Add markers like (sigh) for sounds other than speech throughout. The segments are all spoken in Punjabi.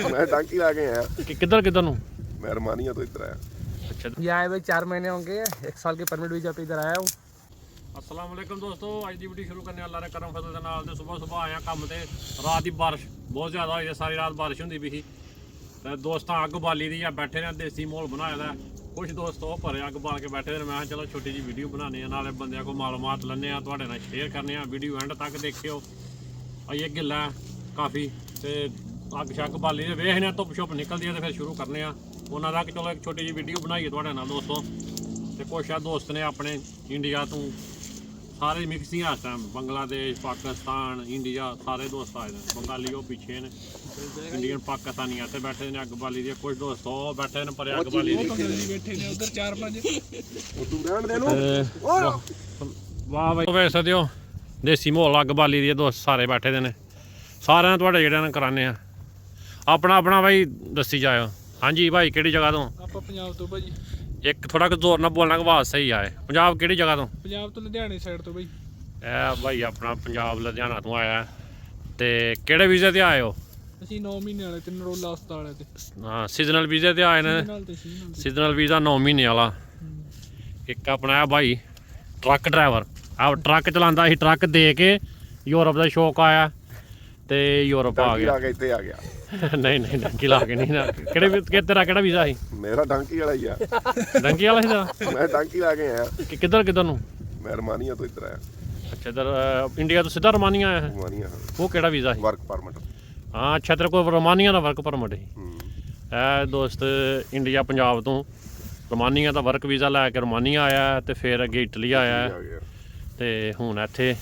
मैं टांकी ला के आया कि किधर किधर ਨੂੰ मैं रमानिया तो इधर आया ਅੱਛਾ ये आए भाई चार महीने होंगे एक साल के परमिट वीजा पे इधर आया हूँ ਅਸਲਾਮ ਵਾਲੇਕਮ ਦੋਸਤੋ ਅੱਜ ਦੀ ਵੀਡੀਓ ਸ਼ੁਰੂ ਕਰਨੇ ਅੱਲਾ ਦੇ ਕਰਮ ਫਜ਼ਲ ਦੇ ਨਾਲ ਤੇ ਸਵੇਰ ਸਵੇਰ ਆਇਆ ਕੰਮ ਤੇ ਰਾਤ ਦੀ ਬਾਰਿਸ਼ ਬਹੁਤ ਜ਼ਿਆਦਾ ਹੋਈ ਹੈ ਸਾਰੀ ਰਾਤ ਬਾਰਿਸ਼ ਹੁੰਦੀ ਪਈ ਸੀ ਤੇ ਦੋਸਤਾਂ ਅੱਗ ਬਾਲੀ ਦੀ ਆ ਬੈਠੇ ਨੇ ਦੇਸੀ ਮਾਹੌਲ ਬਣਾਇਆ ਦਾ ਕੁਝ ਦੋਸਤ ਉਹ ਭਰੇ ਅੱਗ ਬਾਲ ਕੇ ਬੈਠੇ ਨੇ ਮੈਂ ਕਿਹਾ ਚਲੋ ਛੋਟੀ ਜੀ ਵੀਡੀਓ ਬਣਾਉਂਦੇ ਆ ਨਾਲੇ ਬੰਦਿਆਂ ਕੋਲ ਮਾਲੂਮਾਤ ਲੈਣੇ ਆ ਤੁਹਾਡੇ ਨਾਲ ਸ਼ੇਅਰ ਕਰਨੇ ਆ ਵੀਡੀਓ ਐਂਡ ਤੱਕ ਦੇਖਿਓ ਇਹ ਗਿੱਲਾ ਹੈ ਕਾਫੀ ਤੇ ਅੱਗ ਸ਼ੱਕ ਬਾਲੀ ਨੇ ਵੇਖਨੇ ਆ ਧੁੱਪ ਛੁੱਪ ਨਿਕਲਦੀ ਆ ਤੇ ਫਿਰ ਸ਼ੁਰੂ ਕਰਨੇ ਆ। ਉਹਨਾਂ ਦਾ ਕਿ ਚਲੋ ਇੱਕ ਛੋਟੀ ਜੀ ਵੀਡੀਓ ਬਣਾਈਏ ਤੁਹਾਡੇ ਨਾਲ ਦੋਸਤੋ। ਤੇ ਕੁਛ ਆ ਦੋਸਤ ਨੇ ਆਪਣੇ ਇੰਡੀਆ ਤੋਂ ਸਾਰੇ ਮਿਕਸ ਹੀ ਆ ਟਾਈਮ ਬੰਗਲਾਦੇਸ਼ ਪਾਕਿਸਤਾਨ ਇੰਡੀਆ ਸਾਰੇ ਦੋਸਤ ਆਏ ਨੇ। ਬੰਗਾਲੀ ਉਹ ਪਿੱਛੇ ਨੇ ਇੰਡੀਅਨ ਪਾਕਿਸਤਾਨੀ ਇੱਥੇ ਬੈਠੇ ਨੇ ਅੱਗ ਬਾਲੀ ਦੀ ਕੁਝ ਦੋਸਤ ਉਹ ਬੈਠੇ ਨੇ, ਪਰ ਅੱਗ ਬਾਲੀ ਦੇ। ਚਾਰ ਪੰਜ ਉਹ ਵਾਹ ਵਾਹ ਵੇਖ ਸਕਦੇ ਹੋ, ਦੇਸੀ ਮੋਲ ਅੱਗ ਬਾਲੀ ਦੀ ਦੋਸਤ ਸਾਰੇ ਬੈਠੇ ਦੇ ਨੇ। ਸਾਰਿਆਂ ਤੁਹਾਡੇ ਜਿਹੜਿਆਂ ਨਾਲ ਕਰਾਨੇ ਆ। ਆਪਣਾ ਆਪਣਾ ਬਾਈ ਦੱਸੀ ਜਾਇਓ। ਹਾਂਜੀ ਭਾਈ ਕਿਹੜੀ ਜਗ੍ਹਾ ਤੋਂ? ਆਪਾਂ ਪੰਜਾਬ ਤੋਂ ਭਾਜੀ ਇੱਕ ਥੋੜਾ ਕੁ ਜ਼ੋਰ ਨਾਲ ਬੋਲਣਾ ਆਵਾਜ਼ ਸਹੀ ਆਏ ਪੰਜਾਬ ਕਿਹੜੀ ਜਗ੍ਹਾ ਤੋਂ? ਪੰਜਾਬ ਤੋਂ ਲੁਧਿਆਣੇ ਸਾਈਡ ਤੋਂ ਬਾਈ ਇਹ ਭਾਈ ਆਪਣਾ ਪੰਜਾਬ ਲੁਧਿਆਣਾ ਤੋਂ ਆਇਆ। ਤੇ ਕਿਹੜੇ ਵੀਜ਼ੇ ਤੇ ਆਏ ਅਸੀਂ 9 ਮਹੀਨੇ ਵਾਲੇ ਤੇ ਨਰੋਲਾ ਹਸਪਤਾਲ ਤੇ। ਹਾਂ ਸੀਜ਼ਨਲ ਵੀਜ਼ੇ ਤੇ ਆਏ ਨੇ। ਸੀਜ਼ਨਲ ਵੀਜ਼ਾ 9 ਮਹੀਨੇ ਵਾਲਾ। ਇੱਕ ਆਪਣਾ ਆ ਭਾਈ ਟਰੱਕ ਡਰਾਈਵਰ। ਆ ਟਰੱਕ ਚਲਾਉਂਦਾ ਸੀ ਟਰੱਕ ਦੇ ਕੇ ਯੂਰਪ ਦਾ ਸ਼ੌਕ ਆਇਆ ਤੇ ਯੂਰਪ ਆ ਗਿਆ ਇੱਥੇ ਆ ਗਿਆ। (laughs) ਨਹੀਂ ਨਹੀਂ ਡੰਕੀ ਲਾ ਕੇ ਨਹੀਂ ਨਾ। ਕਿਹੜੇ ਵੀ- ਕਿ ਤੇਰਾ ਕਿਹੜਾ ਵੀਜ਼ਾ ਸੀ? ਮੇਰਾ ਡਾਂਕੀ ਵਾਲਾ ਹੀ ਆ। ਡੰਕੀ ਵਾਲਾ ਸੀ ਦਾ ਮੈਂ ਡਾਂਕੀ ਲਾ ਕੇ ਆਇਆ। ਕਿ ਕਿੱਧਰ ਕਿੱਧਰ ਨੂੰ? ਮੈਂ ਰਮਾਨੀਆ ਤੋਂ ਇੱਧਰ ਆਇਆ। ਅੱਛਾ ਇਧਰ ਇੰਡੀਆ ਤੋਂ ਸਿੱਧਾ ਰੋਮਾਨੀਆ ਆਇਆ ਹੈ? ਰਮਾਨੀਆ ਉਹ ਕਿਹੜਾ ਵੀਜ਼ਾ ਸੀ? Work permit. ਹਾਂ ਅੱਛਾ ਤੇਰੇ ਕੋਲ ਰੋਮਾਨੀਆ ਦਾ ਵਰਕ ਪਰਮਿਟ ਸੀ। ਹੂੰ। ਐ ਦੋਸਤ ਇੰਡੀਆ ਪੰਜਾਬ ਤੋਂ। ਰੋਮਾਨੀਆ ਦਾ ਵਰਕ ਵੀਜ਼ਾ ਲੈ ਕੇ ਰੋਮਾਨੀਆ ਆਇਆ ਤੇ ਫਿਰ ਅੱਗੇ ਇਟਲੀ ਆਇਆ ਤੇ ਹੁਣ ਇੱਥੇ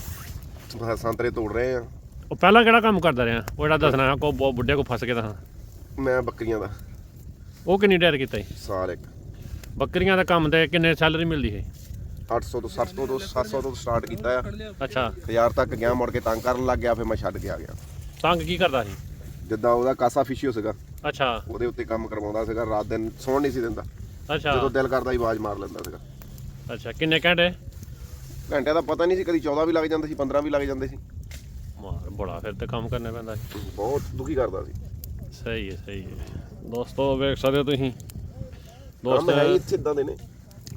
ਸੰਤਰੇ ਤੋੜ ਰਹੇ ਆ। ਉਹ ਪਹਿਲਾਂ ਕਿਹੜਾ ਕੰਮ ਕਰਦਾ ਰਿਹਾ? ਉਹ ਜਿਹੜਾ ਦੱਸਣਾ ਕੋ ਬਹੁਤ ਬੁੱਢੇ ਕੋ ਫਸ ਕੇ ਤਾਂ ਮੈਂ ਬੱਕਰੀਆਂ ਦਾ। ਉਹ ਕਿੰਨੀ ਡੈਰ ਕੀਤਾ ਸੀ? ਸਾਲ ਇੱਕ। ਬੱਕਰੀਆਂ ਦਾ ਕੰਮ ਤੇ ਕਿੰਨੇ ਸੈਲਰੀ ਮਿਲਦੀ ਹੈ 800 ਤੋਂ 700 ਤੋਂ 700 ਤੋਂ ਸਟਾਰਟ ਕੀਤਾ ਆ। ਅੱਛਾ। 1000 ਤੱਕ ਗਿਆ ਮੁੜ ਕੇ ਤੰਗ ਕਰਨ ਲੱਗ ਗਿਆ ਫਿਰ ਮੈਂ ਛੱਡ ਕੇ ਆ ਗਿਆ। ਤੰਗ ਕੀ ਕਰਦਾ ਸੀ? ਜਿੱਦਾਂ ਉਹਦਾ ਕਾਸਾ ਫਿਸ਼ੀ ਹੋ ਸੀਗਾ। ਅੱਛਾ। ਉਹਦੇ ਉੱਤੇ ਕੰਮ ਕਰਵਾਉਂਦਾ ਸੀਗਾ ਰਾਤ ਦਿਨ ਸੌਣ ਨਹੀਂ ਸੀ ਦਿੰਦਾ। ਜਦੋਂ ਦਿਲ ਕਰਦਾ ਹੀ ਆਵਾਜ਼ ਮਾਰ ਲੈਂਦਾ ਸੀਗਾ। ਅੱਛਾ ਕਿੰਨੇ ਘੰਟੇ? ਘੰਟੇ ਦਾ ਪਤਾ ਨਹੀਂ ਸੀ ਕਦੀ 14 ਵੀ ਲੱਗ ਜਾਂਦੇ ਸੀ 15 ਵੀ ਲੱਗ ਜਾਂਦੇ ਸੀ। ਮਾਰ ਬੜਾ ਫਿਰ ਤੇ ਕੰਮ ਕਰਨਾ ਪੈਂਦਾ ਸੀ। ਬਹੁਤ ਦੁਖੀ ਕਰਦਾ ਸੀ। ਸਹੀ ਹੈ ਸਹੀ ਹੈ। ਦੋਸਤੋ ਵੇਖ ਸਕਦੇ ਹੋ ਤੁਸੀਂ। ਕੰਮ ਹੈ ਹੀ ਦੋਸਤ ਇੱਥੇ ਇਦਾਂ ਦੇ ਨੇ।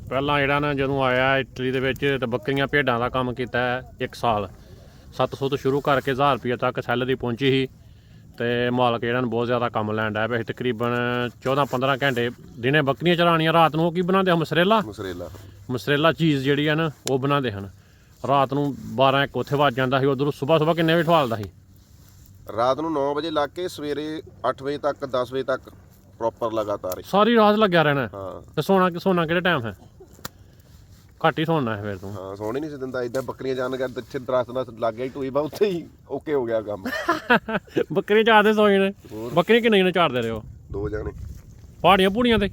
ਪਹਿਲਾਂ ਜਿਹੜਾ ਨਾ ਜਦੋਂ ਆਇਆ ਇਟਲੀ ਦੇ ਵਿੱਚ ਤੇ ਬੱਕਰੀਆਂ ਭੇਡਾਂ ਦਾ ਕੰਮ ਕੀਤਾ ਹੈ ਇੱਕ ਸਾਲ। 700 ਤੋਂ ਸ਼ੁਰੂ ਕਰਕੇ 1000 ਰੁਪਏ ਤੱਕ ਸੈਲਰੀ ਪਹੁੰਚੀ ਸੀ ਤੇ ਮਾਲਕ ਜਿਹੜਾ ਨੂੰ ਬਹੁਤ ਜ਼ਿਆਦਾ ਕੰਮ ਲੈਣ ਡਿਆ ਪਿਆ ਸੀ। ਤਕਰੀਬਨ 14-15 ਘੰਟੇ ਦਿਨੇ ਬੱਕਰੀਆਂ ਚਰਾਣੀਆਂ ਰਾਤ ਨੂੰ ਉਹ ਕੀ ਬਣਾਉਂਦੇ ਆ? ਮਸਰੇਲਾ? ਮਸਰੇਲਾ। ਮਸਰੇਲਾ ਚੀਜ਼ ਜਿਹੜੀ ਆ ਨਾ ਉਹ ਬਣਾਉਂਦੇ ਹਨ। ਰਾਤ ਨੂੰ 12 ਇੱਕ ਉੱਥੇ ਵੱਜ ਜਾਂਦਾ ਸੀ ਉਧਰੋਂ ਸਵੇਰ ਸਵੇਰ ਕਿੰਨੇ ਵਜੇ ਠਵਾਲਦਾ ਸੀ? ਰਾਤ ਨੂੰ 9 ਵਜੇ ਲੱਗ ਕੇ ਸਵੇਰੇ 8 ਵਜੇ ਤੱਕ 10 ਵਜੇ ਤੱਕ ਪ੍ਰੋਪਰ ਲਗਾਤਾਰ ਹੀ। ਸਾਰੀ ਰਾਤ ਲੱਗਿਆ ਰਹਿਣਾ? ਹਾਂ। ਤੇ ਸੋਣਾ ਸੋਣਾ ਕਿਹੜੇ ਟਾਈਮ ਹੈ? ਘੱਟ ਹੀ ਸੌਣਾ ਹੈ ਫਿਰ ਤੂੰ। ਹਾਂ ਸੌਣ ਹੀ ਨਹੀਂ ਸੀ ਦਿੰਦਾ ਇਦਾਂ ਬੱਕਰੀਆਂ ਜਾਣ ਕਰ ਇੱਥੇ ਦਰਖਤ ਨਾਲ ਲੱਗ ਗਿਆ ਟੂਈ ਬਾ ਉੱਥੇ ਹੀ ਓਕੇ ਹੋ ਗਿਆ ਕੰਮ। ਬੱਕਰੀਆਂ ਚਾਰਦੇ ਸੋਏ ਨੇ ਹੋਰ। ਬੱਕਰੀਆਂ ਕਿੰਨੇ ਨੇ ਚਾਰਦੇ ਰਹੇ ਹੋ? ਦੋ ਜਾਣੇ। ਪਹਾੜੀਆਂ ਪੂੜੀਆਂ ਤੇ?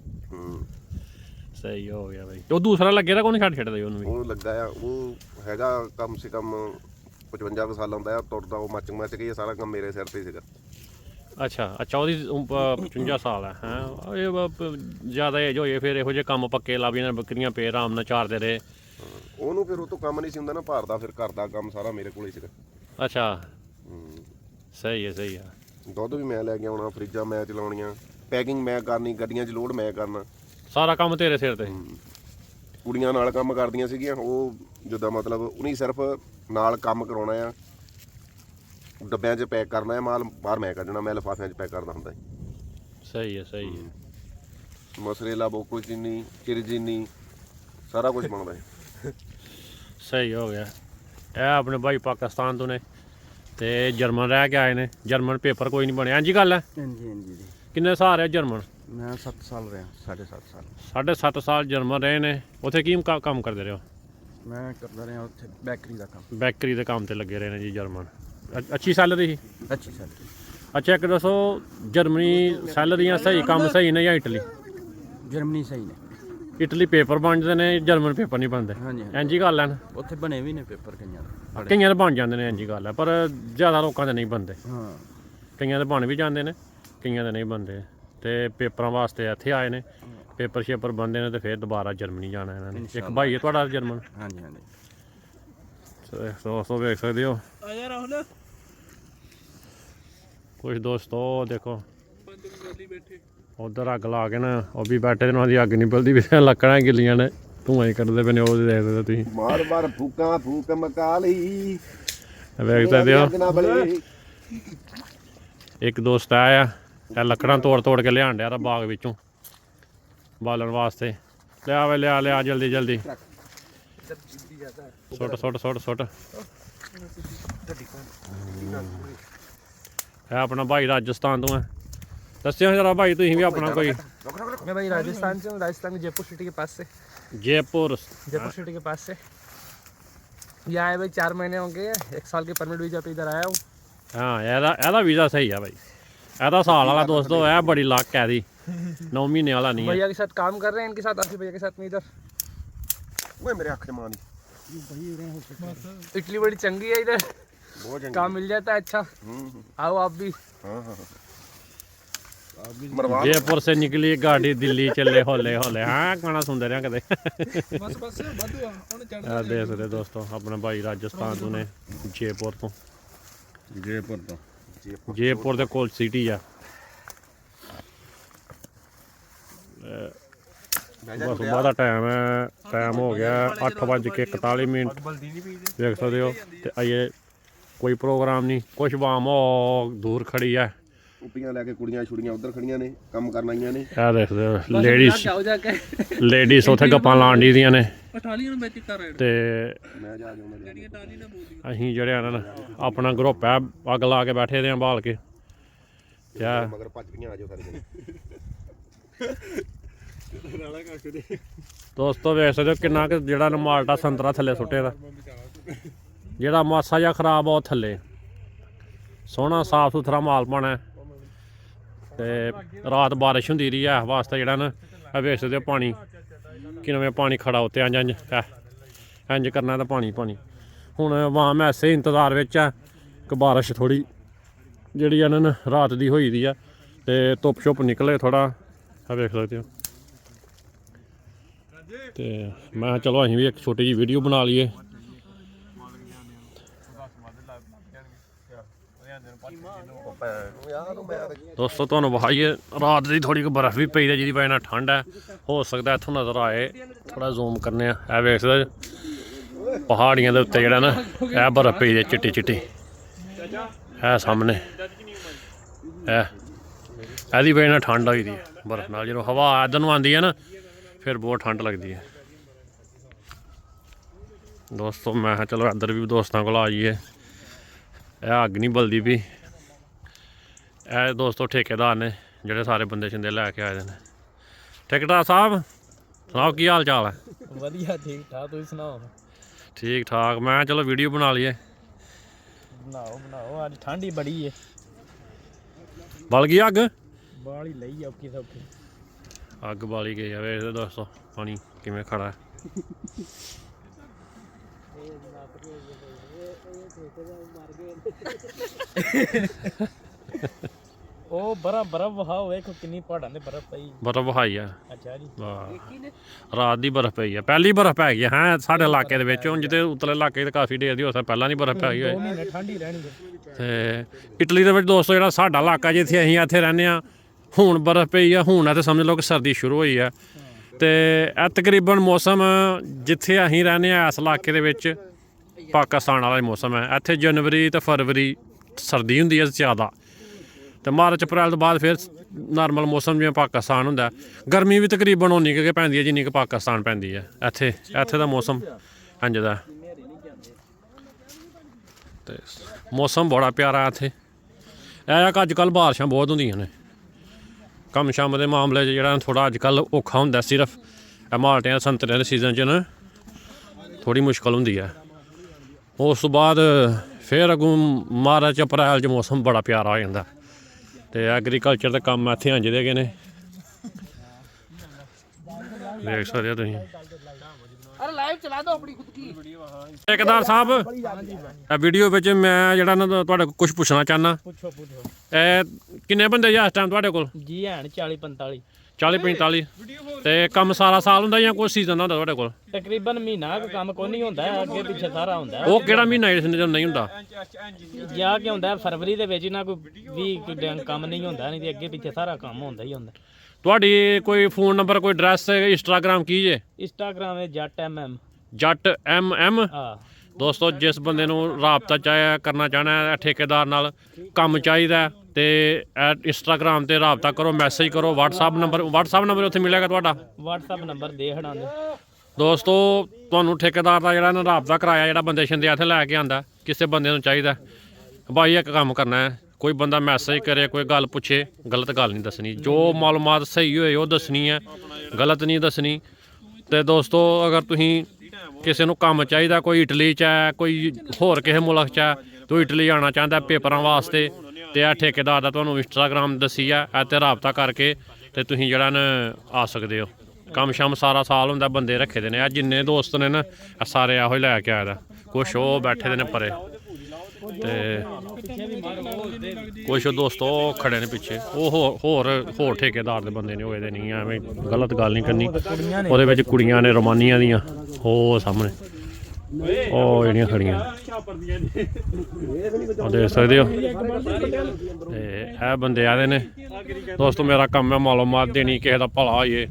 ਸਹੀ ਹੋ ਗਿਆ ਬਾਈ। ਉਹ ਦੂਸਰਾ ਲੱਗੇ ਤਾਂ ਕੋਈ ਛੱਡ ਛੱਡਦੇ ਉਹਨੂੰ ਵੀ। ਉਹ ਲੱਗਾ ਆ ਉਹ ਹੈਗਾ ਕਮ ਸੇ ਕਮ 55 ਕੁ ਸਾਲ ਹੁੰਦਾ ਆ ਤੁਰਦਾ ਉਹ ਮੱਚ ਮੱਚ ਗਈ ਸਾਰਾ ਕੰਮ ਮੇਰੇ ਸਿਰ ਤੇ ਹੀ ਸੀਗਾ। ਅੱਛਾ ਅੱਛਾ ਉਹਦੀ ਉਮ- ਅਹ 55 ਸਾਲ ਹੈ। ਹਾਂ ਇਹ ਬ- ਜ਼ਿਆਦਾ ਏਜ ਹੋਏ ਫਿਰ ਇਹੋ ਜਿਹੇ ਕੰਮ ਪੱਕੇ ਲੱਭ ਜਾਂਦੇ ਬੱਕਰੀਆਂ ਪੇ ਆਰਾਮ ਨਾਲ ਚਾਰਦੇ ਰਹੇ ਉਹਨੂੰ ਫਿਰ ਉਹ ਤੋਂ ਕੰਮ ਨਹੀਂ ਸੀ ਹੁੰਦਾ ਨਾ ਭਾਰ ਦਾ ਫਿਰ ਘਰ ਦਾ ਕੰਮ ਸਾਰਾ ਮੇਰੇ ਕੋਲ ਹੀ ਸੀਗਾ। ਅੱਛਾ। ਹੂੰ। ਸਹੀ ਹੈ ਸਹੀ ਹੈ ਦੁੱਧ ਵੀ ਮੈਂ ਲੈ ਕੇ ਆਉਣਾ ਫਰਿੱਜਾਂ ਮੈਂ ਚਲਾਉਣੀਆਂ ਪੈਕਿੰਗ ਮੈਂ ਕਰਨੀ ਗੱਡੀਆਂ 'ਚ ਲੋਡ ਮੈਂ ਕਰਨਾ। ਸਾਰਾ ਕੰਮ ਤੇਰੇ ਸਿਰ ਤੇ। ਕੁੜੀਆਂ ਨਾਲ ਕੰਮ ਕਰਦੀਆਂ ਸੀਗੀਆਂ ਉਹ ਜਿੱਦਾਂ ਮਤਲਬ ਉਹਨੀ ਸਿਰਫ ਨਾਲ ਕੰਮ ਕਰਾਉਣਾ ਆ। ਡੱਬਿਆਂ 'ਚ ਪੈਕ ਕਰਨਾ ਹੈ ਮਾਲ ਬਾਹਰ ਮੈਂ ਕੱਢਣਾ ਮੈਂ ਲਿਫਾਫਿਆਂ 'ਚ ਪੈਕ ਕਰਦਾ ਹੁੰਦਾ ਸੀ ਸਹੀ ਹੈ ਸਹੀ ਹੈ। ਮਸਰੇਲਾ ਬੋਕੋ ਚੀਨੀ ਚਿਰਜੀਨੀ ਸਾਰਾ ਕੁਝ ਬਣਦਾ ਹੈ ਸਹੀ ਹੋ ਗਿਆ। ਇਹ ਆਪਣੇ ਭਾਈ ਪਾਕਿਸਤਾਨ ਤੋਂ ਨੇ ਤੇ ਜਰਮਨ ਰਹਿ ਕੇ ਆਏ ਨੇ। ਜਰਮਨ ਪੇਪਰ ਕੋਈ ਨਹੀਂ ਬਣਿਆ। ਹਾਂਜੀ ਗੱਲ ਹੈ? ਹਾਂਜੀ ਹਾਂਜੀ। ਜੀ ਕਿੰਨੇ ਸਾਲ ਹੈ ਜਰਮਨ? ਮੈਂ 7 ਸਾਲ ਰਿਹਾ 7.5 ਸਾਲ। ਸਾਢੇ ਸੱਤ ਸਾਲ ਜਰਮਨ ਰਹੇ ਨੇ। ਉੱਥੇ ਕੀ ਕ- ਕੰਮ ਕਰਦੇ ਰਹੇ ਹੋ? ਮੈਂ ਕਰਦਾ ਰਿਹਾ ਉੱਥੇ ਬੈਕਰੀ ਦਾ ਕੰਮ। ਬੈਕਰੀ ਦੇ ਕੰਮ ਤੇ ਲੱਗੇ ਰਹੇ ਨੇ ਜੀ ਜਰਮਨ। ਅ- ਅੱਛੀ ਸੈਲਰੀ ਸੀ? ਅੱਛੀ ਸੈਲਰੀ। ਅੱਛਾ ਇੱਕ ਦੱਸੋ ਜਰਮਨੀ ਸੈਲਰੀਆਂ ਸਹੀ ਕੰਮ ਸਹੀ ਨੇ ਜਾਂ ਇਟਲੀ? ਜਰਮਨੀ ਸਹੀ ਨੇ। ਇਟਲੀ ਪੇਪਰ ਬਣਦੇ ਨੇ ਜਰਮਨ ਪੇਪਰ ਨਹੀਂ ਬਣਦੇ। ਹਾਂਜੀ ਹਾਂਜੀ। ਇੰਜੀ ਗੱਲ ਹੈ ਨਾ? ਉੱਥੇ ਬਣੇ ਵੀ ਨੇ ਪੇਪਰ ਕਈਆਂ ਦੇ। ਕਈਆਂ ਦੇ ਬਣ ਜਾਂਦੇ ਨੇ ਇੰਜੀ ਗੱਲ ਹੈ ਪਰ ਜ਼ਿਆਦਾ ਲੋਕਾਂ ਦੇ ਨਹੀਂ ਬਣਦੇ। ਹਾਂ। ਕਈਆਂ ਦੇ ਬਣ ਵੀ ਜਾਂਦੇ ਨੇ। ਕਈਆਂ ਦੇ ਨਹੀਂ ਬਣਦੇ। ਤੇ ਪੇਪਰਾਂ ਵਾਸਤੇ ਇੱਥੇ ਆਏ ਨੇ। ਪੇਪਰ ਸ਼ੇਪਰ ਬੰਦੇ ਨੇ ਤੇ ਫਿਰ ਦੁਬਾਰਾ ਜਰਮਨੀ ਜਾਣਾ ਇਹਨਾਂ ਨੇ। ਇੱਕ ਭਾਈ ਹੈ ਤੁਹਾਡਾ ਜਰਮਨ? ਹਾਂਜੀ ਹਾਂਜੀ। ਸੋ- ਸੋ ਸੋ ਵੇਖ ਸਕਦੇ ਹੋ। ਆ ਯਾਰ ਰਾਹੁਲ। ਕੁਝ ਦੋਸਤੋ ਦੇਖੋ। ਉਧਰ ਅੱਗ ਲਾ ਕੇ ਨਾ ਉਹ ਵੀ ਬੈਠੇ ਤੇ ਉਹਨਾਂ ਦੀ ਅੱਗ ਨਹੀਂ ਬਲਦੀ ਵੀ ਲੱਕੜਾਂ ਗਿੱਲੀਆਂ ਨੇ। ਧੂਆਂ ਹੀ ਕੱਢਦੇ ਪਏ ਨੇ ਉਹ ਦੇਖਦੇ ਤੁਸੀਂ। ਮਾਰ ਮਾਰ ਫੂਕਾਂ ਫੂਕ ਮਕਾ ਲਈ। ਵੇਖ ਸਕਦੇ ਹੋ। ਨਾ ਇੱਕ ਦੋਸਤ ਆਇਆ। ਇਹ ਲੱਕੜਾਂ ਤੋੜ ਤੋੜ ਕੇ ਲਿਆਣ ਡਿਆ ਤਾ ਬਾਗ ਵਿੱਚੋਂ ਬਾਲਣ ਵਾਸਤੇ ਲਿਆ ਵੇ ਲਿਆ ਲਿਆ ਜਲਦੀ ਜਲਦੀ ਸੁੱਟ ਸੁੱਟ ਸੁੱਟ ਸੁੱਟ ਇਹ ਆਪਣਾ ਭਾਈ ਰਾਜਸਥਾਨ ਤੋਂ ਹੈ ਦੱਸਿਓ ਜਰਾ ਭਾਈ ਤੁਸੀਂ ਵੀ ਆਪਣਾ ਕੋਈ मैं भाई राजस्थान से हूँ राजस्थान के जयपुर सिटी के पास से ਜੈਪੁਰ जयपुर सिटी के पास से यहाँ आए भाई चार महीने हो गए हैं। एक साल के परमिट वीजा पे इधर आया हूँ ਹਾਂ ਇਹਦਾ ਇਹਦਾ ਵੀਜ਼ਾ ਸਹੀ ਆ ਭਾਈ ਇਹਦਾ ਸਾਲ ਵਾਲਾ ਦੋਸਤੋ ਇਹ ਬੜੀ ਲੱਕ ਹੈ ਦੀ 9 ਮਹੀਨੇ ਵਾਲਾ ਨਹੀਂ ਹੈ भैया के साथ काम कर रहे हैं इनके साथ आसिफ भैया के साथ में इधर ਓਏ ਮੇਰੇ ਅੱਖ 'ਚ ਮਾਂ ਦੀ इटली बड़ी चंगी है इधर ਬਹੁਤ ਚੰਗੀ काम मिल जाता है अच्छा ਹੂੰ ਹੂੰ, आओ आप भी ਹਾਂ ਹਾਂ ਮਰਵਾ जयपुर से निकली गाड़ी दिल्ली चले होले होले हाँ गाना सुनते रहे कदे बस बस वाधू ਹੁਣ ਆ ਦੇਖ ਸਕਦੇ ਦੋਸਤੋ ਆਪਣਾ ਭਾਈ ਰਾਜਸਥਾਨ ਤੋਂ ਨੇ ਜੈਪੁਰ ਤੋਂ ਜੇਪੁਰ ਤੋਂ ਜੇਪੁਰ ਦੇ ਕੋਲ ਸਿਟੀ ਆ। ਬਸ ਸਵੇਰ ਦਾ ਟਾਈਮ ਹੈ ਟਾਈਮ ਹੋ ਗਿਆ 8:41 ਮਿੰਟ। ਦੇਖ ਸਕਦੇ ਹੋ ਤੇ ਅਜੇ ਕੋਈ ਪ੍ਰੋਗਰਾਮ ਨਹੀਂ ਕੁਛ ਬਾਮ ਉਹ ਦੂਰ ਖੜੀ ਆ। ਕੁੱਪੀਆਂ ਲੈ ਕੇ ਕੁੜੀਆਂ ਛੁੜੀਆਂ ਉਧਰ ਖੜੀਆਂ ਨੇ ਕੰਮ ਕਰਨ ਆਈਆਂ ਨੇ। ਇਹ ਦੇਖ ਸਕਦੇ ਹੋ ਲੇਡੀਜ਼ ਹੋ जाके ਲੇਡੀਜ਼ ਉੱਥੇ ਗੱਪਾਂ ਲਾਉਣ ਦੀ ਦੀਆਂ ਨੇ। ਅਠਾਲੀ ਨੂੰ ਵਿੱਚ ਕਰ ਤੇ ਮੈਂ ਜਾ ਜਾਉਂਦਾ ਅਸੀਂ ਜਿਹੜੇ ਆ ਨਾ ਆਪਣਾ ਗਰੁੱਪ ਹੈ ਅੱਗ ਲਾ ਕੇ ਬੈਠੇ ਦੇ ਆ ਬਾਲ ਕੇ। ਯਾ ਮਗਰ ਭੱਜ ਗਈਆਂ ਆ ਜਾਓ ਸਾਰੇ ਜਣੇ। ਦੋਸਤੋ ਵੇਖ ਸਕਦੇ ਹੋ ਕਿੰਨਾ ਕਿ ਜਿਹੜਾ ਨਾ ਮਾਲਟਾ ਸੰਤਰਾ ਥੱਲੇ ਸੁੱਟੇ ਦਾ। ਜਿਹੜਾ ਮਾਸਾ ਜਿਹਾ ਖਰਾਬ ਆ ਉਹ ਥੱਲੇ। ਸੋਹਣਾ ਸਾਫ਼ ਸੁਥਰਾ ਮਾਲ ਪਾਣਾ ਹੈ। ਤੇ ਰਾਤ ਬਾਰਿਸ਼ ਹੁੰਦੀ ਰਹੀ ਹੈ ਵਾਸਤੇ ਜਿਹੜਾ ਨਾ, ਇਹ ਵੇਖ ਸਕਦੇ ਹੋ ਪਾਣੀ ਕਿਵੇਂ ਪਾਣੀ ਖੜਾ ਉੱਤੇ ਇੰਜ ਇੰਜ ਇਹ ਇੰਜ ਕਰਨਾ ਤਾਂ ਪਾਣੀ ਪਾਣੀ। ਹੁਣ ਵਾਂ ਮੈਂ ਐਸੇ ਇੰਤਜ਼ਾਰ ਵਿੱਚ ਆ ਕਿ ਬਾਰਿਸ਼ ਥੋੜੀ ਜਿਹੜੀ ਇਹਨਾਂ ਨੇ ਰਾਤ ਦੀ ਹੋਈ ਦੀ ਆ, ਤੇ ਧੁੱਪ ਛੁੱਪ ਨਿਕਲੇ ਥੋੜਾ ਇਹ ਵੇਖ ਸਕਦੇ ਹੋ ਤੇ ਮੈਂ ਚਲੋ ਅਸੀਂ ਵੀ ਇੱਕ ਛੋਟੀ ਜਿਹੀ ਵੀਡੀਓ ਬਣਾ ਲਈਏ ਯਾਰ ਮੈਂ ਦੋਸਤੋ ਤੁਹਾਨੂੰ ਵਿਖਾਈਏ ਰਾਤ ਦੀ ਥੋੜੀ ਕੁ ਬਰਫ਼ ਵੀ ਪਈ ਹੈ ਜਿਹਦੀ ਵਜ੍ਹਾ ਨਾਲ ਠੰਡ ਹੈ। ਹੋ ਸਕਦਾ ਇੱਥੋਂ ਨਜ਼ਰ ਆਏ ਥੋੜਾ ਜ਼ੂਮ ਕਰਨੇ ਆ। ਇਹ ਵੇਖ ਸਕਦੇ। ਪਹਾੜੀਆਂ ਦੇ ਉੱਤੇ ਜਿਹੜਾ ਨਾ ਇਹ ਬਰਫ਼ ਪਈ ਹੈ ਚਿੱਟੀ ਚਿੱਟੀ। ਇਹ ਸਾਹਮਣੇ। ਇਹ ਇਹਦੀ ਵਜ੍ਹਾ ਨਾਲ ਠੰਡ ਹੋਈ ਦੀ ਹੈ ਬਰਫ਼ ਨਾਲ। ਜਦੋਂ ਹਵਾ ਇੱਧਰ ਨੂੰ ਆਉਂਦੀ ਹੈ ਨਾ ਫਿਰ ਬਹੁਤ ਠੰਡ ਲੱਗਦੀ ਹੈ। ਦੋਸਤੋ ਮੈਂ ਕਿਹਾ ਚਲੋ ਇੱਧਰ ਵੀ ਦੋਸਤਾਂ ਕੋਲ ਆ ਜਾਈਏ। ਇਹ ਅੱਗ ਨਹੀਂ ਬਲਦੀ ਵੀ ਇਹ ਦੋਸਤੋ ਠੇਕੇਦਾਰ ਨੇ ਜਿਹੜੇ ਸਾਰੇ ਬੰਦੇ ਛਿੰਦੇ ਲੈ ਕੇ ਆਏ ਦੇ ਨੇ। ਠੇਕੇਦਾਰ ਸਾਹਿਬ ਸੁਣਾਓ ਕੀ ਹਾਲ ਚਾਲ ਹੈ? ਵਧੀਆ ਠੀਕ ਠਾਕ ਤੁਸੀਂ ਸੁਣਾਓ? ਠੀਕ ਠਾਕ ਮੈਂ ਚਲੋ ਵੀਡੀਓ ਬਣਾ ਲਈਏ। ਬਣਾਓ ਬਣਾਓ ਅੱਜ ਠੰਡ ਹੀ ਬੜੀ ਏ। ਬਲ ਗਈ ਅੱਗ? ਬਾਲੀ ਲਈ ਔਕੀ ਸੌਕੀ ਅੱਗ ਬਾਲੀ ਗਈ ਆ ਵੇਖਦੇ ਦੋਸਤੋ ਪਾਣੀ ਕਿਵੇਂ ਖੜਾ ਹੈ ਉਹ ਬਰਾ ਬਰਫ ਵਹਾਓ ਵੇਖੋ ਕਿੰਨੀ ਪਹਾੜਾਂ ਦੇ ਬਰਫ ਪਈ। ਬਰਫ਼ ਵਹਾਈ ਆ। ਅੱਛਾ ਜੀ। ਵਾਹ। ਰਾਤ ਦੀ ਬਰਫ਼ ਪਈ ਆ। ਪਹਿਲੀ ਬਰਫ਼ ਪੈ ਗਈ ਹੈ ਸਾਡੇ ਇਲਾਕੇ ਦੇ ਵਿੱਚ। ਹੁਣ ਜਿੱਤੇ ਉਤਲੇ ਇਲਾਕੇ ਤੇ ਕਾਫੀ ਢੇਰ ਦੀ ਹੋ ਸਕਦਾ ਪਹਿਲਾਂ ਨਹੀਂ ਬਰਫ਼ ਪੈ ਗਈ ਹੋਏ। ਮਹੀਨੇ ਠੰਡ ਹੀ ਰਹਿਣੀ ਹੈ ਤੇ ਇਟਲੀ ਦੇ ਵਿੱਚ ਦੋਸਤੋ ਜਿਹੜਾ ਸਾਡਾ ਇਲਾਕਾ ਜਿੱਥੇ ਅਸੀਂ ਇੱਥੇ ਰਹਿੰਦੇ ਆ ਹੁਣ ਬਰਫ਼ ਪਈ ਆ। ਹੁਣ ਆ ਤੇ ਸਮਝ ਲਓ ਕਿ ਸਰਦੀ ਸ਼ੁਰੂ ਹੋਈ ਆ। ਤੇ ਇਹ ਤਕਰੀਬਨ ਮੌਸਮ ਜਿੱਥੇ ਅਸੀਂ ਰਹਿੰਦੇ ਆ ਇਸ ਇਲਾਕੇ ਦੇ ਵਿੱਚ ਪਾਕਿਸਤਾਨ ਵਾਲਾ ਹੀ ਮੌਸਮ ਹੈ। ਇੱਥੇ ਜਨਵਰੀ ਤੇ ਫਰਵਰੀ ਸਰਦੀ ਹੁੰਦੀ ਹੈ ਜ਼ਿਆਦਾ। ਤੇ ਮਾਰਚ, ਅਪ੍ਰੈਲ ਤੋਂ ਬਾਅਦ ਫਿਰ ਨਾਰਮਲ ਮੌਸਮ ਜਿਵੇਂ ਪਾਕਿਸਤਾਨ ਹੁੰਦਾ ਗਰਮੀ ਵੀ ਤਕਰੀਬਨ ਉਨੀ ਕੁ ਪੈਂਦੀ ਹੈ ਜਿੰਨੀ ਕਿ ਪਾਕਿਸਤਾਨ ਪੈਂਦੀ ਹੈ। ਇੱਥੇ ਇੱਥੇ ਦਾ ਮੌਸਮ ਇੰਝ ਦਾ ਤੇ ਮੌਸਮ ਬੜਾ ਪਿਆਰਾ ਇੱਥੇ। ਇਹ ਆ ਕਿ ਅੱਜ ਕੱਲ ਬਾਰਿਸ਼ਾਂ ਬਹੁਤ ਹੁੰਦੀਆਂ ਨੇ। ਕੰਮ ਸ਼ਾਮ ਦੇ ਮਾਮਲੇ 'ਚ ਜਿਹੜਾ ਥੋੜਾ ਅੱਜ ਕੱਲ ਔਖਾ ਹੁੰਦਾ ਸਿਰਫ। ਇਹ ਮਾਲਟਿਆਂ, ਸੰਤਰਿਆਂ ਦੇ ਸੀਜ਼ਨ 'ਚ ਨਾ ਥੋੜੀ ਮੁਸ਼ਕਲ ਹੁੰਦੀ ਹੈ। ਉਸ ਤੋਂ ਬਾਅਦ ਫਿਰ ਅਗੋਂ ਮਾਰਚ ਅਪ੍ਰੈਲ 'ਚ ਮੌਸਮ ਬੜਾ ਪਿਆਰਾ ਹੋ ਜਾਂਦਾ। ਤੇ ਐਗਰੀਕਲਚਰ ਦੇ ਕੰਮ ਇੱਥੇ ਆਂਜਦੇ ਗਏ ਨੇ। ਦੇਖ ਸਕਦੇ ਹੋ ਤੁਸੀਂ। ਲਾਈਵ ਚਲਾ ਦੋ ਆਪਣੀ ਖੁਦ ਕੀ ਠੇਕੇਦਾਰ ਸਾਹਿਬ ਇਹ ਵੀਡੀਓ ਵਿੱਚ ਮੈਂ ਜਿਹੜਾ ਨਾ ਤੁਹਾਡੇ ਕੋਲ ਕੁਝ ਪੁੱਛਣਾ ਚਾਹਨਾ ਪੁੱਛੋ ਪੁੱਛੋ। ਇਹ ਕਿੰਨੇ ਬੰਦੇ ਜੀ ਇਸ ਟਾਈਮ ਤੁਹਾਡੇ ਕੋਲ? ਜੀ ਹੈਣ 40 45 40 45 ਤੇ ਕੰਮ ਸਾਰਾ ਸਾਲ ਹੁੰਦਾ ਜਾਂ ਕੋਈ ਸੀਜ਼ਨ ਹੁੰਦਾ ਤੁਹਾਡੇ ਕੋਲ? ਤਕਰੀਬਨ ਮਹੀਨਾ ਕੁ ਕੰਮ ਕੋਈ ਨਹੀਂ ਹੁੰਦਾ ਅੱਗੇ ਪਿੱਛੇ ਸਾਰਾ ਹੁੰਦਾ। ਉਹ ਕਿਹੜਾ ਮਹੀਨਾ ਇਸ ਨੇ ਨਹੀਂ ਹੁੰਦਾ? ਜਾਂ ਕਿ ਹੁੰਦਾ ਫਰਵਰੀ ਦੇ ਵਿੱਚ ਨਾ ਕੋਈ ਵੀ ਕੰਮ ਨਹੀਂ ਹੁੰਦਾ ਨਹੀਂ ਤੇ ਅੱਗੇ ਪਿੱਛੇ ਸਾਰਾ ਕੰਮ ਹੁੰਦਾ ਹੀ ਹੁੰਦਾ। ਤੁਹਾਡੀ ਕੋਈ ਫੋਨ ਨੰਬਰ ਕੋਈ ਐਡਰੈਸ ਇੰਸਟਾਗ੍ਰam ਕੀ ਜੇ? ਇੰਸਟਾਗ੍ਰਾਮ ਹੈ ਜੱਟ ਐਮਐਮ ਜੱਟ ਐਮ ਐਮ ਦੋਸਤੋ ਜਿਸ ਬੰਦੇ ਨੂੰ ਰਾਬਤਾ ਚਾਹਿਆ ਕਰਨਾ ਚਾਹਣਾ ਹੈ ਠੇਕੇਦਾਰ ਨਾਲ ਕੰਮ ਚਾਹੀਦਾ ਤੇ ਇੰਸਟਾਗ੍ਰam ਤੇ ਰਾਬਤਾ ਕਰੋ ਮੈਸੇਜ ਕਰੋ WhatsApp ਨੰਬਰ WhatsApp ਨੰਬਰ ਉੱਥੇ ਮਿਲੇਗਾ ਤੁਹਾਡਾ? WhatsApp ਨੰਬਰ ਦੇ ਹੜਾਂਦੇ ਦੋਸਤੋ ਤੁਹਾਨੂੰ ਠੇਕੇਦਾਰ ਦਾ ਜਿਹੜਾ ਨਾ ਰਾਬਤਾ ਕਰਾਇਆ ਜਿਹੜਾ ਬੰਦੇ ਸ਼ਿੰਦੇ ਇੱਥੇ ਲੈ ਕੇ ਆਂਦਾ ਕਿਸੇ ਬੰਦੇ ਨੂੰ ਚਾਹੀਦਾ ਭਾਈ ਇੱਕ ਕੰਮ ਕਰਨਾ ਹੈ ਕੋਈ ਬੰਦਾ ਮੈਸੇਜ ਕਰੇ ਕੋਈ ਗੱਲ ਪੁੱਛੇ ਗਲਤ ਗੱਲ ਨਹੀਂ ਦੱਸਣੀ। ਜੋ ਮਾਲੂਮਾਤ ਸਹੀ ਹੋਏ ਉਹ ਦੱਸਣੀ ਹੈ ਗਲਤ ਨਹੀਂ ਦੱਸਣੀ। ਤੇ ਦੋਸਤੋ ਅਗਰ ਤੁਸੀਂ ਕਿਸੇ ਨੂੰ ਕੰਮ ਚਾਹੀਦਾ, ਕੋਈ ਇਟਲੀ ਚ ਹੈ, ਕੋਈ ਹੋਰ ਕਿਸੇ ਮੁਲਕ ਚ ਹੈ, ਤੂੰ ਇਟਲੀ ਆਣਾ ਚਾਹੁੰਦਾ ਪੇਪਰਾਂ ਵਾਸਤੇ ਤੇ ਆ ਠੇਕੇਦਾਰ ਦਾ ਤੁਹਾਨੂੰ ਇੰਸਟਾਗ੍ਰam ਦੱਸੀ ਆ ਇਹ ਤੇ ਰਾਬਤਾ ਕਰਕੇ ਤੇ ਤੁਸੀਂ ਜਿਹੜਾ ਨਾ ਆ ਸਕਦੇ ਹੋ। ਕੰਮ ਸ਼ਮ ਸਾਰਾ ਸਾਲ ਹੁੰਦਾ, ਬੰਦੇ ਰੱਖੇ ਦੇ ਨੇ ਆ ਜਿੰਨੇ ਦੋਸਤ ਨੇ ਨਾ ਸਾਰੇ ਆਹੋ ਹੀ ਲੈ ਕੇ ਆਇਆ ਦਾ। ਕੁਛ ਉਹ ਬੈਠੇ ਦੇ ਨੇ ਪਰੇ। ਤੇ ਕੁਛ ਦੋਸਤੋ ਖੜੇ ਨੇ ਪਿੱਛੇ। ਉਹ ਹੋਰ ਹੋਰ ਹੋਰ ਠੇਕੇਦਾਰ ਦੇ ਬੰਦੇ ਨੇ ਹੋਏ ਦੇ ਨਹੀਂ, ਐਵੇਂ ਗਲਤ ਗੱਲ ਨਹੀਂ ਕਰਨੀ। ਉਹਦੇ ਵਿੱਚ ਕੁੜੀਆਂ ਨੇ, ਰੋਮਾਨੀਆਂ ਦੀਆਂ, ਉਹ ਸਾਹਮਣੇ। ਉਹ ਜਿਹੜੀਆਂ ਖੜੀਆਂ। ਉਹ ਦੇਖ ਸਕਦੇ ਹੋ। ਤੇ ਇਹ ਬੰਦੇ ਆਦੇ ਨੇ। ਦੋਸਤੋ, ਮੇਰਾ ਕੰਮ ਹੈ ਮਾਲੂਮਾਤ ਦੇਣੀ, ਕਿਸੇ ਦਾ ਭਲਾ ਹੋਏ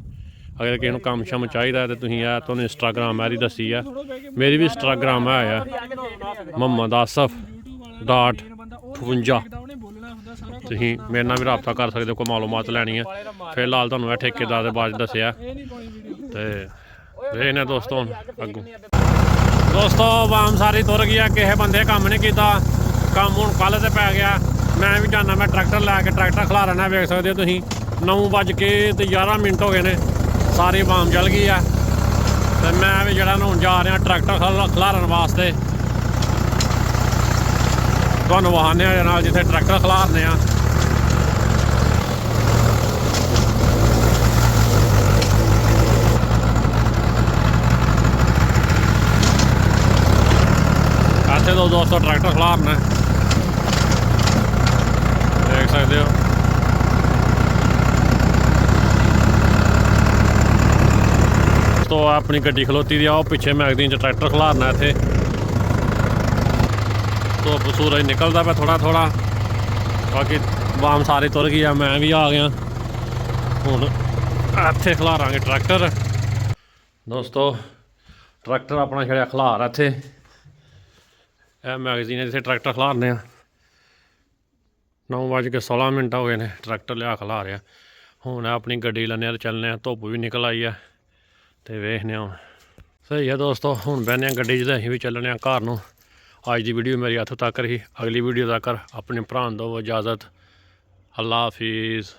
ਅਗਰ ਕਿਸੇ ਨੂੰ ਕੰਮ ਸ਼ਮ ਚਾਹੀਦਾ ਹੈ ਤੇ ਤੁਸੀਂ ਇਹ ਤੁਹਾਨੂੰ ਇੰਸਟਾਗ੍ਰਾਮ ਮੇਰੀ ਦੱਸੀ ਆ। ਮੇਰੀ ਵੀ ਇੰਸਟਾਗ੍ਰਾਮ ਹੈ ਆ। ਮੁਹੰਮਦ ਆਸਫ। ਡਾਟ 58 ਤੁਸੀਂ ਮੇਰੇ ਨਾਲ ਵੀ ਰਾਬਤਾ ਕਰ ਸਕਦੇ ਹੋ ਕੋਈ ਮਾਲੂਮਾਤ ਲੈਣੀ ਹੈ ਫਿਲਹਾਲ ਤੁਹਾਨੂੰ ਇਹ ਠੇਕੇਦਾਰ ਦੇ ਬਾਰੇ ਦੱਸਿਆ। ਤੇ ਵੇਖਨੇ ਦੋਸਤੋ ਅੱਗੋਂ। ਦੋਸਤੋ ਵਾਮ ਸਾਰੀ ਤੁਰ ਗਿਆ ਕਿਸੇ ਬੰਦੇ ਕੰਮ ਨਹੀਂ ਕੀਤਾ। ਕੰਮ ਹੁਣ ਕੱਲ ਤੇ ਪੈ ਗਿਆ। ਮੈਂ ਵੀ ਜਾਣਾ ਮੈਂ ਟਰੈਕਟਰ ਲੈ ਕੇ ਟਰੈਕਟਰ ਖਲਾ ਰਹਿਣਾ ਵੇਖ ਸਕਦੇ ਹੋ ਤੁਸੀਂ। 9 ਵੱਜ ਕੇ ਤੇ 11 ਮਿੰਟ ਹੋ ਗਏ ਨੇ। ਸਾਰੀ ਵਾਮ ਜਲ ਗਈ ਆ। ਤੇ ਮੈਂ ਵੀ ਜਿਹੜਾ ਨਾ ਹੁਣ ਜਾ ਰਿਹਾ ਟਰੈਕਟਰ ਖਲਾ- ਖਲਾਰਨ ਵਾਸਤੇ। ਤੁਹਾਨੂੰ ਵਾਹਨੇ ਆ, ਨਾਲ ਜਿੱਥੇ ਟਰੈਕਟਰ ਖਲਾਰਨੇ ਆ। ਇੱਥੇ ਦੋ ਦੋਸਤੋ ਟਰੈਕਟਰ ਖਲਾਰਨਾ ਦੇਖ ਸਕਦੇ ਹੋ। ਤੋ ਆਪਣੀ ਗੱਡੀ ਖਲੋਤੀ ਦੀ ਆ, ਉਹ ਪਿੱਛੇ ਮੈਗਜ਼ੀਨ ਚ ਟਰੈਕਟਰ ਖਲਾਰਨਾ ਇੱਥੇ। ਧੁੱਪ ਸੂਰਜ ਨਿਕਲਦਾ ਪਿਆ ਥੋੜਾ ਥੋੜਾ ਬਾਕੀ ਵਾਮ ਸਾਰੇ ਤੁਰ ਗਈ ਆ, ਮੈਂ ਵੀ ਆ ਗਿਆ। ਹੁਣ ਇੱਥੇ ਖਲਾਰਾਂਗੇ ਟਰੈਕਟਰ। ਦੋਸਤੋ, ਟਰੈਕਟਰ ਆਪਣਾ ਛੜਿਆ ਖਲਾਰ ਇੱਥੇ। ਇਹ ਮੈਗਜ਼ੀਨ ਹੈ ਜਿੱਥੇ ਟਰੈਕਟਰ ਖਲਾਰਨੇ ਆ। 9:16 ਮਿੰਟ ਹੋ ਗਏ ਨੇ ਟਰੈਕਟਰ ਲਿਆ ਖਲਾ ਰਿਹਾ ਹੁਣ ਆਪਣੀ ਗੱਡੀ ਲੈਣੇ ਆ ਤੇ ਚੱਲਨੇ ਆ, ਧੁੱਪ ਵੀ ਨਿਕਲ ਆਈ ਆ ਤੇ ਵੇਖਨੇ ਆ ਹੁਣ। ਸਹੀ ਆ ਦੋਸਤੋ, ਹੁਣ ਬਹਿਨੇ ਆ ਗੱਡੀ 'ਚ ਤੇ ਅਸੀਂ ਵੀ ਚੱਲਣੇ ਆ ਘਰ ਨੂੰ। ਅੱਜ ਦੀ ਵੀਡੀਓ ਮੇਰੀ ਹੱਥ ਤੱਕ ਰਹੀ। ਅਗਲੀ ਵੀਡੀਓ ਤੱਕ ਆਪਣੇ ਭਰਾ ਨੂੰ ਦਿਓ ਇਜਾਜ਼ਤ। ਅੱਲਾ ਹਾਫਿਜ਼।